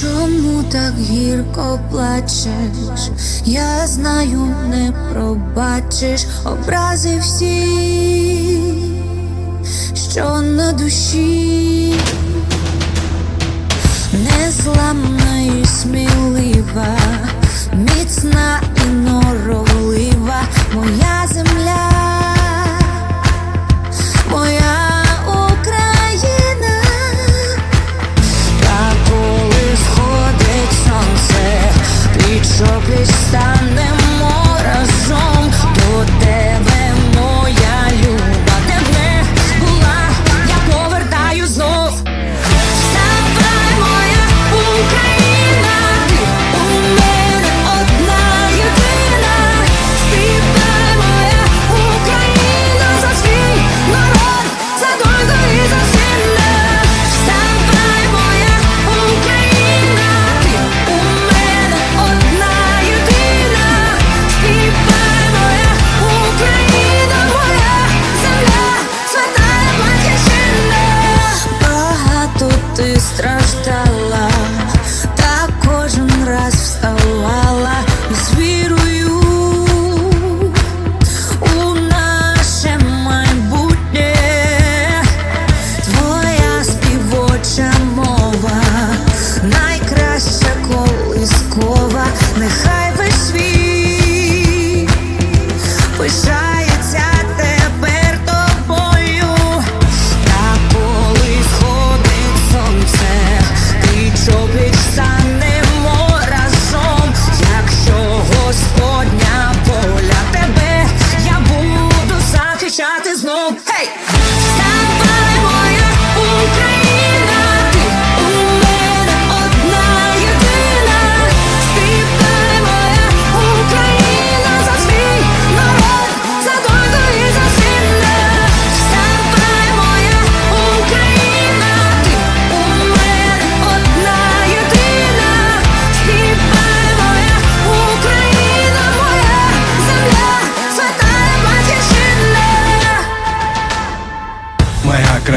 чому так гірко плачеш? Я знаю, не пробачиш образи всі, що на душі, незламна і смілива,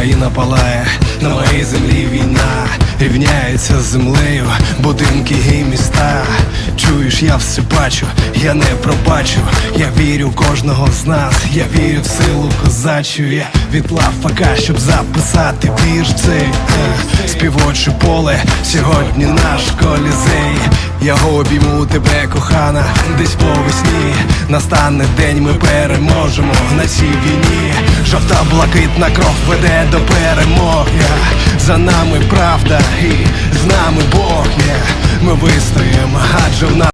Моя країна палає, на моїй землі війна рівняється з землею, будинки і міста. Чуєш, я все бачу, я не пробачу. Я вірю в кожного з нас, я вірю в силу козачу. Я відклав фака, щоб записати вірш цей співоче поле. Сьогодні наш колізей. Я обійму тебе, кохана, десь по весні. Настане день, ми переможемо на цій війні. Жовта блакитна кров веде до перемоги. За нами правда і з нами Бог є. Ми вистоїмо, адже в нас.